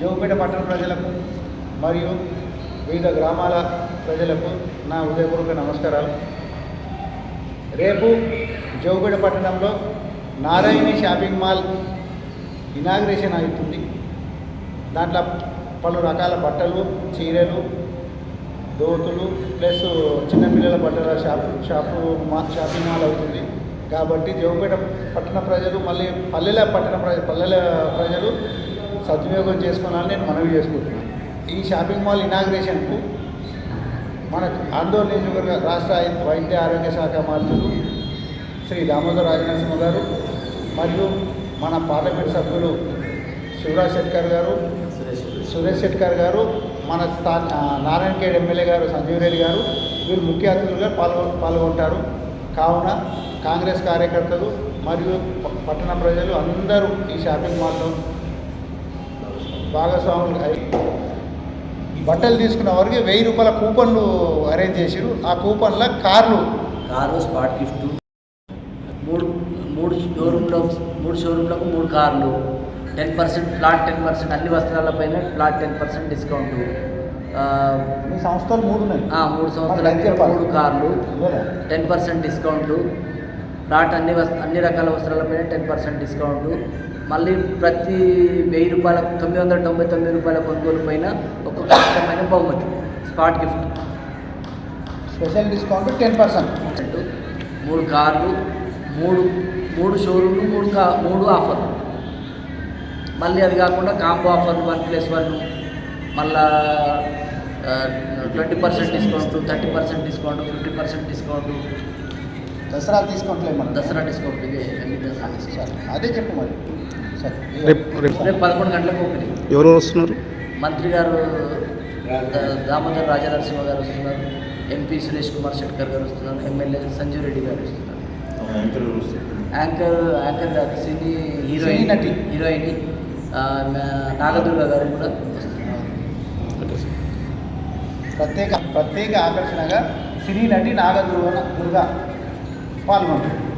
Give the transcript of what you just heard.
జోపేట పట్టణ ప్రజలకు మరియు వివిధ గ్రామాల ప్రజలకు నా ఉదయపూర్వక నమస్కారాలు. రేపు జోపేట పట్టణంలో నారాయణి షాపింగ్ మాల్ ఇనాగ్రేషన్ అవుతుంది. దాంట్లో పలు రకాల బట్టలు చీరలు దోతులు ప్లస్ చిన్నపిల్లల బట్టల షాపు షాపు మా షాపింగ్ మాల్ అవుతుంది. కాబట్టి జోపేట పట్టణ ప్రజలు మళ్ళీ పల్లెల పట్టణ ప్రజ పల్లెల ప్రజలు సద్వినియోగం చేసుకోవాలని నేను మనవి చేసుకుంటున్నాను. ఈ షాపింగ్ మాల్ ఇనాగ్రేషన్కు మన ఆందోళన నియోజకవర్గ రాష్ట్ర వైద్య ఆరోగ్య శాఖ మంత్రులు శ్రీ దామోదర్ రాజనరసింహ గారు మరియు మన పార్లమెంట్ సభ్యులు శివరాజ్ శెట్కర్ గారు సురేష్ శెట్కర్ గారు మన స్థా నారాయణ నారాయణఖేడ్ ఎమ్మెల్యే గారు సంజీవ్ రెడ్డి గారు వీరు ముఖ్య అతిథులుగా పాల్గొ పాల్గొంటారు. కావున కాంగ్రెస్ కార్యకర్తలు మరియు పట్టణ ప్రజలు అందరూ ఈ షాపింగ్ మాల్లో భాగస్వాములు అయి బట్టలు తీసుకున్న వారికి వెయ్యి రూపాయల కూపన్లు అరేంజ్ చేసిరు ఆ కూపన్ల కార్లు. Car spot gift. మూడు మూడు షోరూంలో మూడు షోరూంలకు మూడు కార్లు. Ten percent flat ten percent అన్ని వస్త్రాలపైన ఫ్లాట్ టెన్ పర్సెంట్ డిస్కౌంట్. మీ సంస్థలు మూడు ఉన్నాయి మూడు చెప్పాలి. మూడు కార్లు? Ten percent discount. ఫ్లాట్ అన్ని అన్ని రకాల వస్త్రాలపైన టెన్ పర్సెంట్ డిస్కౌంట్. మళ్ళీ ప్రతి వెయ్యి రూపాయల తొమ్మిది వందల తొంభై తొమ్మిది రూపాయల కొనుగోలు పైన ఒక ఖచ్చితమైన బహుమతి. Spot gift. Special discount ten percent. మూడు కార్లు మూడు మూడు షోరూమ్లు మూడు కా మూడు ఆఫర్లు. మళ్ళీ అది కాకుండా combo offer one plus one మళ్ళా twenty percent discount thirty percent discount fifty percent discount. Dasara తీసుకుంటలే మనం దసరా డిస్కౌంట్ ఇదే అన్ని దసరా సరే అదే చెప్పు మరి. సరే. రేపు పదకొండు గంటలకు ఓపెనింగ్. ఎవరెవరు వస్తున్నారు? మంత్రి గారు దామోదర్ రాజనరసింహ గారు వస్తున్నారు ఎంపీ సురేష్ కుమార్ షెట్కర్ గారు వస్తున్నారు ఎమ్మెల్యే సంజీవ్ రెడ్డి గారు వస్తున్నారు. యాంకర్ యాంకర్ గారు సినీ హీరోయిన్. హీరోయిన్ నాగదుర్గ గారు కూడా వస్తున్నారు. ప్రత్యేక ప్రత్యేక ఆకర్షణగా సినీ నటి నాగదుర్గ దుర్గా పాల్గొంటుంది